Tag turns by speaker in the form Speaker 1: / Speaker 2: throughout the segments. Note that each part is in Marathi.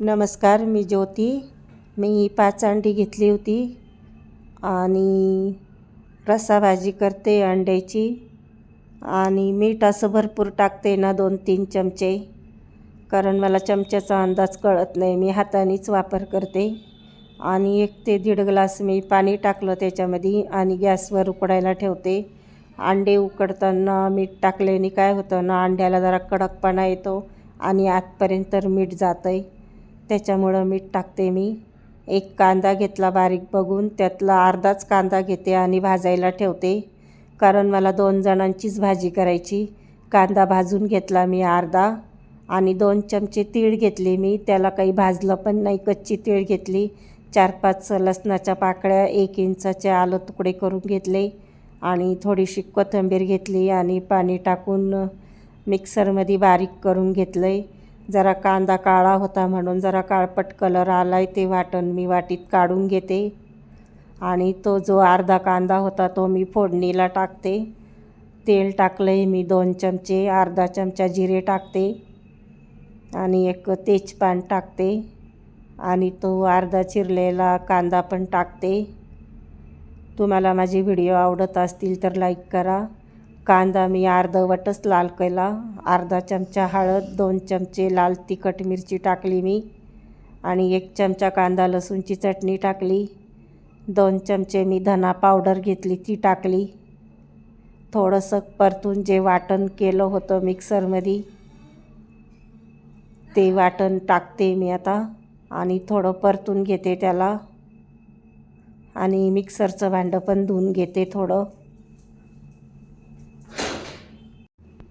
Speaker 1: नमस्कार मी ज्योती. मी पाच अंडी घेतली होती आणि रस्सा भाजी करते अंड्याची आणि मीठ असं भरपूर टाकते ना दोन तीन चमचे कारण मला चमच्याचा अंदाज कळत नाही. मी हातानेच वापर करते आणि एक ते दीड ग्लास मी पाणी टाकलं त्याच्यामध्ये आणि गॅसवर उकडायला ठेवते. अंडे उकडताना मीठ टाकल्याने काय होतं ना अंड्याला जरा कडकपणा येतो आणि आतपर्यंत मीठ जातं आहे त्याच्यामुळं मीठ टाकते मी. एक कांदा घेतला बारीक बघून त्यातला अर्धाच कांदा घेते आणि भाजायला ठेवते. कारण मला दोन जणांचीच भाजी करायची. कांदा भाजून घेतला मी अर्धा आणि दोन चमचे तीळ घेतले मी. त्याला काही भाजलं पण नाही कच्ची तीळ घेतली. चार पाच लसणाच्या पाकळ्या एक इंचाचे आलं तुकडे करून घेतले आणि थोडीशी कोथिंबीर घेतली आणि पाणी टाकून मिक्सरमध्ये बारीक करून घेतलं आहे जरा कांदा काळा होता म्हणून जरा काळपट कलर आला आहे ते वाटण मी वाटीत काढून घेते. आणि तो जो अर्धा कांदा होता तो मी फोडणीला टाकते. तेल टाकलं आहे मी दोन चमचे अर्धा चमचा जिरे टाकते. आणि एक तेजपान टाकते. आणि तो अर्धा चिरलेला कांदा पण टाकते. तुम्हाला माझे व्हिडिओ आवडत असतील तर लाईक करा. कांदा मी अर्धवटच लाल केला. अर्धा चमचा हळद दोन चमचे लाल तिखट मिरची टाकली मी आणि एक चमचा कांदा लसूणची चटणी टाकली. दोन चमचे मी धना पावडर घेतली ती टाकली. थोडंसं परतून जे वाटण केलं होतं मिक्सरमध्ये ते वाटण टाकते मी आता आणि थोडं परतून घेते त्याला. आणि मिक्सरचं भांडं पण धुवून घेते थोडं.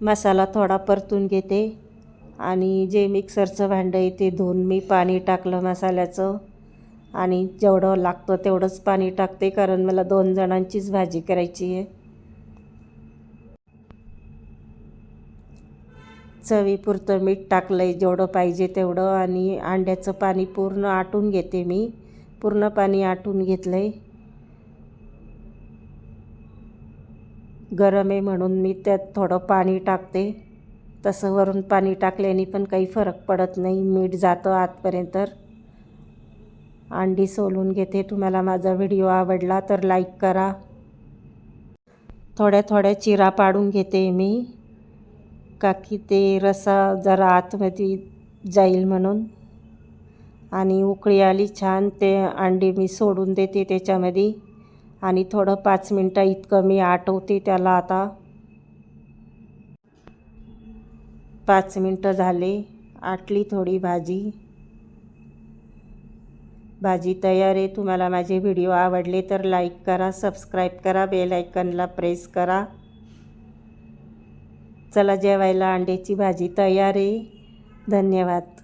Speaker 1: मसाला थोडा परतून घेते आणि जे मिक्सरचं भांडं आहे ते धुवून मी पाणी टाकलं मसाल्याचं. आणि जेवढं लागतं तेवढंच पाणी टाकते कारण मला दोन जणांचीच भाजी करायची आहे. चवीपुरतं मीठ टाकलं आहे जेवढं पाहिजे तेवढं आणि अंड्याचं पाणी पूर्ण आटून घेते मी. पूर्ण पाणी आटून घेतलं आहे गरम आहे म्हणून मी त्यात थोडं पाणी टाकते. तसं वरून पाणी टाकल्याने पण काही फरक पडत नाही. मीठ जातं आतपर्यंत. अंडी सोलून घेते. तुम्हाला माझा व्हिडिओ आवडला तर लाईक करा. थोड्या थोड्या चिरा पाडून घेते मी का की ते रसा जरा आतमध्ये जाईल म्हणून. आणि उकळी आली छान. ते अंडी मी सोडून देते त्याच्यामध्ये. आणि थोडं पाच मिनटं इतकं मी आटवते त्याला आता. पाच मिनटं झाले आटली थोडी भाजी. भाजी तयार आहे तुम्हाला माझे व्हिडिओ आवडले तर लाईक करा सबस्क्राईब करा बेल आयकनला प्रेस करा. चला जेवायला अंड्याची भाजी तयार आहे. धन्यवाद.